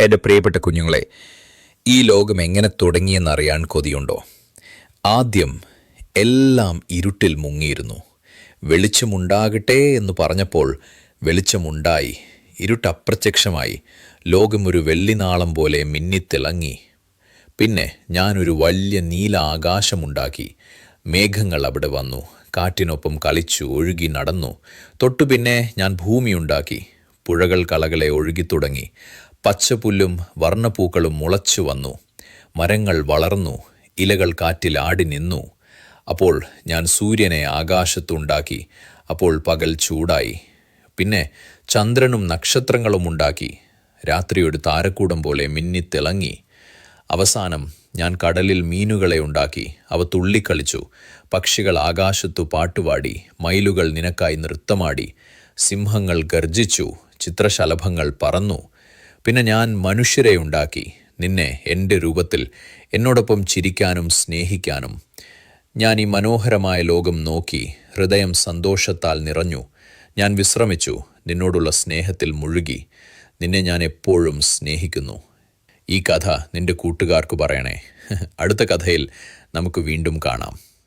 എന്റെ പ്രിയപ്പെട്ട കുഞ്ഞുങ്ങളെ ഈ ലോകം എങ്ങനെ തുടങ്ങിയെന്നറിയാൻ കൊതിയുണ്ടോ? ആദ്യം എല്ലാം ഇരുട്ടിൽ മുങ്ങിയിരുന്നു. വെളിച്ചമുണ്ടാകട്ടെ എന്ന് പറഞ്ഞപ്പോൾ വെളിച്ചമുണ്ടായി ഇരുട്ടപ്രത്യക്ഷമായി. ലോകം ഒരു വെള്ളിനാളം പോലെ മിന്നിത്തിളങ്ങി. പിന്നെ ഞാനൊരു വലിയ നീല ആകാശമുണ്ടാക്കി. മേഘങ്ങൾ അവിടെ വന്നു. കാറ്റിനൊപ്പം കളിച്ചു ഒഴുകി നടന്നു. തൊട്ടു പിന്നെ ഞാൻ ഭൂമിയുണ്ടാക്കി. പുഴകൾ കളകളെ ഒഴുകിത്തുടങ്ങി. പച്ചപ്പുല്ലും വർണപ്പൂക്കളും മുളച്ചു വന്നു. മരങ്ങൾ വളർന്നു. ഇലകൾ കാറ്റിൽ ആടി നിന്നു. അപ്പോൾ ഞാൻ സൂര്യനെ ആകാശത്തുണ്ടാക്കി. അപ്പോൾ പകൽ ചൂടായി. പിന്നെ ചന്ദ്രനും നക്ഷത്രങ്ങളും ഉണ്ടാക്കി. രാത്രി ഒരു താരക്കൂടം പോലെ മിന്നിത്തിളങ്ങി അവസാനം ഞാൻ കടലിൽ മീനുകളെ ഉണ്ടാക്കി. അവ തുള്ളിക്കളിച്ചു. പക്ഷികൾ ആകാശത്തു പാട്ടുപാടി. മയിലുകൾ നിനക്കായി നൃത്തമാടി. സിംഹങ്ങൾ ഗർജിച്ചു ചിത്രശലഭങ്ങൾ പറന്നു. പിന്നെ ഞാൻ മനുഷ്യരെ ഉണ്ടാക്കി നിന്നെ എന്റെ രൂപത്തിൽ എന്നോടൊപ്പം ചിരിക്കാനും സ്നേഹിക്കാനും. ഞാൻ ഈ മനോഹരമായ ലോകം നോക്കി ഹൃദയം സന്തോഷത്താൽ നിറഞ്ഞു. ഞാൻ വിശ്രമിച്ചു നിന്നോടുള്ള സ്നേഹത്തിൽ മുഴുകി. നിന്നെ ഞാൻ എപ്പോഴും സ്നേഹിക്കുന്നു. ഈ കഥ നിന്റെ കൂട്ടുകാർക്ക് പറയണേ. അടുത്ത കഥയിൽ നമുക്ക് വീണ്ടും കാണാം.